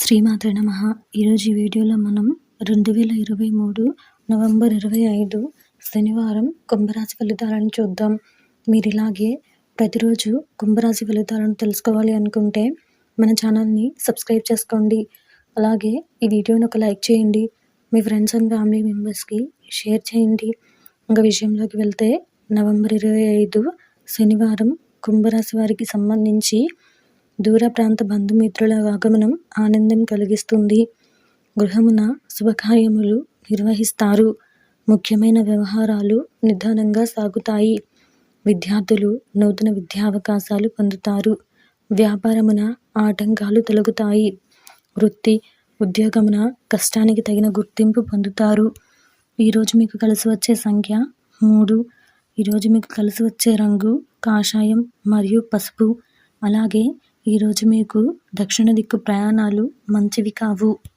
శ్రీమాత్రే నమ. ఈరోజు ఈ వీడియోలో మనం రెండు వేల ఇరవై మూడు నవంబర్ ఇరవై ఐదు శనివారం కుంభరాశి ఫలితాలను చూద్దాం. మీరు ఇలాగే ప్రతిరోజు కుంభరాశి ఫలితాలను తెలుసుకోవాలి అనుకుంటే మన ఛానల్ని సబ్స్క్రైబ్ చేసుకోండి. అలాగే ఈ వీడియోని ఒక లైక్ చేయండి. మీ ఫ్రెండ్స్ అండ్ ఫ్యామిలీ మెంబర్స్కి షేర్ చేయండి. ఇంకా విషయంలోకి వెళ్తే నవంబర్ ఇరవై ఐదు శనివారం కుంభరాశి వారికి సంబంధించి దూర ప్రాంత బంధుమిత్రుల ఆగమనం ఆనందం కలిగిస్తుంది. గృహమున శుభకార్యములు నిర్వహిస్తారు. ముఖ్యమైన వ్యవహారాలు నిదానంగా సాగుతాయి. విద్యార్థులు నూతన విద్యా అవకాశాలు పొందుతారు. వ్యాపారమున ఆటంకాలు తొలగుతాయి. వృత్తి ఉద్యోగమున కష్టానికి తగిన గుర్తింపు పొందుతారు. ఈరోజు మీకు కలిసి వచ్చే సంఖ్య మూడు. ఈరోజు మీకు కలిసి వచ్చే రంగు కాషాయం మరియు పసుపు. అలాగే ఈరోజు మీకు దక్షిణ దిక్కు ప్రయాణాలు మంచివి కావు.